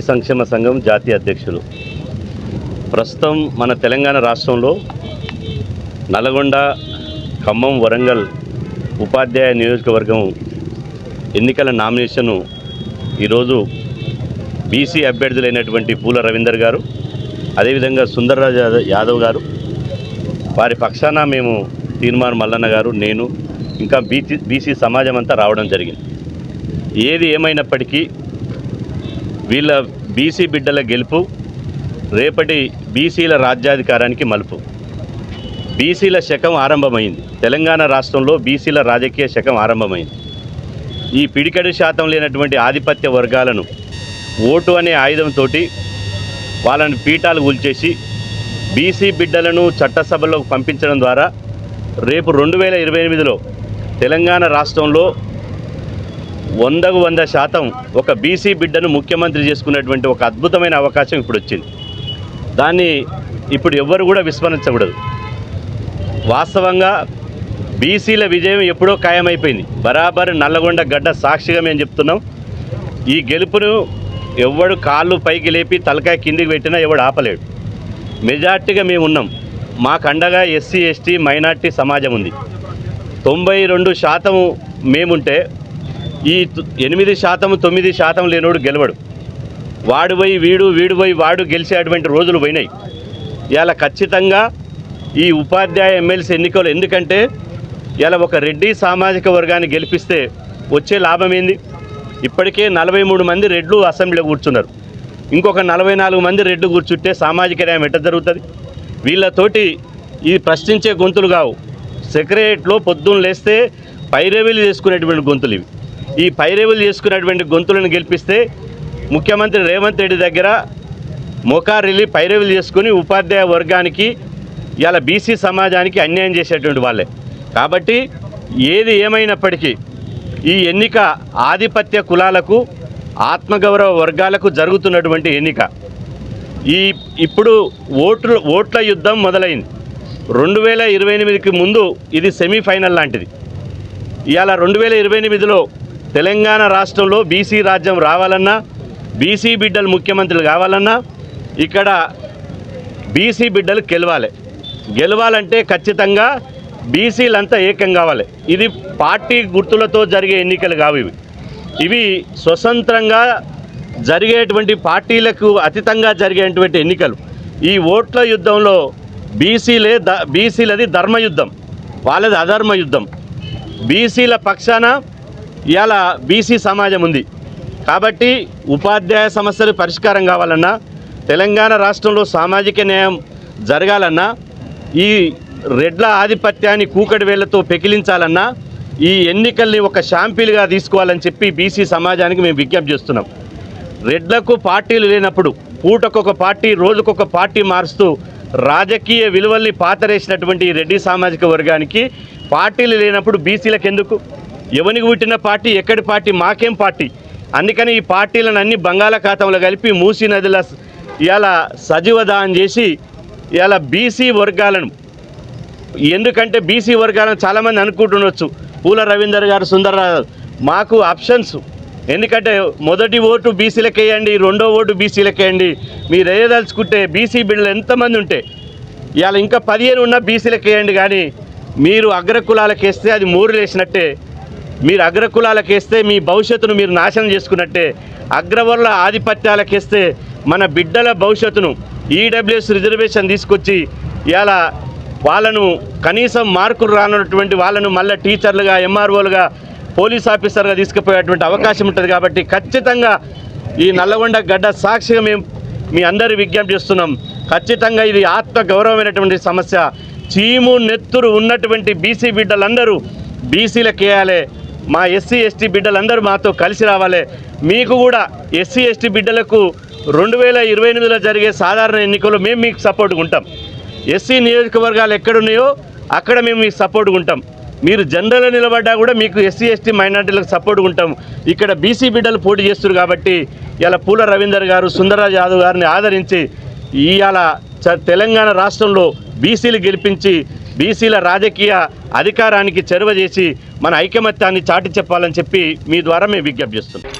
సంక్షేమ సంఘం జాతీయ అధ్యక్షులు. ప్రస్తుతం మన తెలంగాణ రాష్ట్రంలో నల్గొండ ఖమ్మం వరంగల్ ఉపాధ్యాయ నియోజకవర్గం ఎన్నికల నామినేషను ఈరోజు బీసీ అభ్యర్థులైనటువంటి పూల రవీందర్ గారు అదేవిధంగా సుందర్రాజ్ యాదవ్- యాదవ్ గారు వారి పక్షాన మేము తీర్మాన్ మల్లన్న గారు నేను ఇంకా బీసీ బీసీ సమాజం అంతా రావడం జరిగింది. ఏది ఏమైనప్పటికీ వీళ్ళ బీసీ బిడ్డల గెలుపు రేపటి బీసీల రాజ్యాధికారానికి మలుపు. బీసీల శకం ఆరంభమైంది. తెలంగాణ రాష్ట్రంలో బీసీల రాజకీయ శకం ఆరంభమైంది. ఈ పిడికెడు శాతం లేనటువంటి ఆధిపత్య వర్గాలను ఓటు అనే ఆయుధంతో వాళ్ళని పీఠాలు కూల్చేసి బీసీ బిడ్డలను చట్టసభలోకి పంపించడం ద్వారా రేపు రెండు వేల ఇరవై ఎనిమిదిలో తెలంగాణ రాష్ట్రంలో వందకు వంద శాతం ఒక బీసీ బిడ్డను ముఖ్యమంత్రి చేసుకున్నటువంటి ఒక అద్భుతమైన అవకాశం ఇప్పుడు వచ్చింది. దాన్ని ఇప్పుడు ఎవ్వరు కూడా విస్మరించకూడదు. వాస్తవంగా బీసీల విజయం ఎప్పుడో ఖాయమైపోయింది. బరాబర్ నల్లగొండ గడ్డ సాక్షిగా మేము చెప్తున్నాం. ఈ గెలుపును ఎవడు కాళ్ళు పైకి లేపి తలకాయ కిందికి పెట్టినా ఎవడు ఆపలేడు. మెజార్టీగా మేము ఉన్నాం. మాకు అండగా ఎస్సీ ఎస్టీ మైనార్టీ సమాజం ఉంది. తొంభై రెండు శాతం మేముంటే ఈ ఎనిమిది శాతం తొమ్మిది శాతం లేనోడు గెలవడు. వాడు పోయి వీడు వీడు పోయి వాడు గెలిచేటువంటి రోజులు పోయినాయి. ఇలా ఖచ్చితంగా ఈ ఉపాధ్యాయ ఎమ్మెల్సీ ఎన్నికలు ఎందుకంటే ఇలా ఒక రెడ్డి సామాజిక వర్గాన్ని గెలిపిస్తే వచ్చే లాభం ఏంది? ఇప్పటికే నలభై మూడు మంది రెడ్లు అసెంబ్లీలో కూర్చున్నారు. ఇంకొక నలభై నాలుగు మంది రెడ్లు కూర్చుంటే సామాజిక న్యాయం ఎట్ట జరుగుతుంది? వీళ్ళతోటి ఈ ప్రశ్నించే గొంతులు కావు. సెక్రటరియట్లో పొద్దున్న లేస్తే పైరవీలు చేసుకునేటువంటి గొంతులు ఇవి. ఈ పైరేవులు చేసుకున్నటువంటి గొంతులను గెలిపిస్తే ముఖ్యమంత్రి రేవంత్ రెడ్డి దగ్గర మోకారిల్లి పైరేవులు చేసుకుని ఉపాధ్యాయ వర్గానికి ఇలా బీసీ సమాజానికి అన్యాయం చేసేటువంటి వాళ్ళే. కాబట్టి ఏది ఏమైనప్పటికీ ఈ ఎన్నిక ఆధిపత్య కులాలకు ఆత్మగౌరవ వర్గాలకు జరుగుతున్నటువంటి ఎన్నిక. ఈ ఇప్పుడు ఓట్లు ఓట్ల యుద్ధం మొదలైంది. రెండు వేల ఇరవై ఎనిమిదికి ముందు ఇది సెమీఫైనల్ లాంటిది. ఇవాళ రెండు వేల ఇరవై ఎనిమిదిలో తెలంగాణ రాష్ట్రంలో బీసీ రాజ్యం రావాలన్నా బీసీ బిడ్డలు ముఖ్యమంత్రులు కావాలన్నా ఇక్కడ బీసీ బిడ్డలు గెలవాలి. గెలవాలంటే ఖచ్చితంగా బీసీలంతా ఏకం కావాలి. ఇది పార్టీ గుర్తులతో జరిగే ఎన్నికలు కావు ఇవి. ఇవి స్వతంత్రంగా జరిగేటువంటి పార్టీలకు అతీతంగా జరిగేటువంటి ఎన్నికలు. ఈ ఓట్ల యుద్ధంలో బీసీలే ద బీసీలది ధర్మయుద్ధం వాళ్ళది అధర్మ యుద్ధం బీసీల పక్షాన ఇవాళ బీసీ సమాజం ఉంది. కాబట్టి ఉపాధ్యాయ సమస్యలు పరిష్కారం కావాలన్నా తెలంగాణ రాష్ట్రంలో సామాజిక న్యాయం జరగాలన్నా ఈ రెడ్ల ఆధిపత్యాన్ని కూకటి వేళ్ళతో పెకిలించాలన్నా ఈ ఎన్నికల్ని ఒక షాంపిల్గా తీసుకోవాలని చెప్పి బీసీ సమాజానికి మేము విజ్ఞప్తి చేస్తున్నాం. రెడ్లకు పార్టీలు లేనప్పుడు పూటకొక పార్టీ రోజుకొక పార్టీ మారుస్తూ రాజకీయ విలువల్ని పాతరేసినటువంటి ఈ రెడ్డి సామాజిక వర్గానికి పార్టీలు లేనప్పుడు బీసీలకు ఎందుకు ఎవనికి పుట్టిన పార్టీ ఎక్కడి పార్టీ మాకేం పార్టీ? అందుకని ఈ పార్టీలను అన్ని బంగాళాఖాతంలో కలిపి మూసీ నదిల ఇవాళ సజీవదానం చేసి ఇవాళ బీసీ వర్గాలను ఎందుకంటే బీసీ వర్గాలను చాలామంది అనుకుంటుండొచ్చు. పూల రవీందర్ గారు సుందరరావు మాకు ఆప్షన్స్. ఎందుకంటే మొదటి ఓటు బీసీలకు వేయండి రెండో ఓటు బీసీలకు వేయండి. మీరు వేయదలుచుకుంటే బీసీ బిడ్డలు ఎంతమంది ఉంటే ఇవాళ ఇంకా పదిహేను ఉన్న బీసీలకు వేయండి కానీ మీరు అగ్రకులాలకు వేస్తే అది మూరు వేసినట్టే మీరు అగ్ర కులాలకేస్తే మీ భవిష్యత్తును మీరు నాశనం చేసుకున్నట్టే అగ్రవర్ల ఆధిపత్యాలకేస్తే మన బిడ్డల భవిష్యత్తును ఈడబ్ల్యూఎస్ రిజర్వేషన్ తీసుకొచ్చి ఇలా వాళ్ళను కనీసం మార్కులు రానటువంటి వాళ్ళను మళ్ళీ టీచర్లుగా ఎంఆర్ఓలుగా పోలీస్ ఆఫీసర్గా తీసుకుపోయేటువంటి అవకాశం ఉంటుంది కాబట్టి ఖచ్చితంగా ఈ నల్లగొండ గడ్డ సాక్షిగా మేము మీ అందరి విజ్ఞప్తి చేస్తున్నాం. ఖచ్చితంగా ఇది ఆత్మ గౌరవమైనటువంటి సమస్య. చీము నెత్తురు ఉన్నటువంటి బీసీ బిడ్డలందరూ బీసీల కేయాలే మా ఎస్సీ ఎస్టీ బిడ్డలందరూ మాతో కలిసి రావాలి. మీకు కూడా ఎస్సీ ఎస్టీ బిడ్డలకు రెండు వేల ఇరవై ఎనిమిదిలో జరిగే సాధారణ ఎన్నికల్లో మేము మీకు సపోర్ట్గా ఉంటాం ఎస్సీ నియోజకవర్గాలు ఎక్కడున్నాయో అక్కడ మేము మీకు సపోర్ట్గా ఉంటాం మీరు జనరల్లో నిలబడ్డా కూడా మీకు ఎస్సీ ఎస్టీ మైనార్టీలకు సపోర్ట్గా ఉంటాం ఇక్కడ బీసీ బిడ్డలు పోటీ చేస్తున్నారు కాబట్టి ఇలా పూల రవీందర్ గారు సుందరరాజ్ యాదవ్ గారిని ఆదరించి ఇవాళ చ- తెలంగాణ రాష్ట్రంలో బీసీలు గెలిపించి బీసీల రాజకీయ అధికారానికి చెరువ చేసి మన ఐకమత్యాన్ని చాటి చెప్పాలని చెప్పి మీ ద్వారా మేము విజ్ఞప్తి చేస్తున్నాం.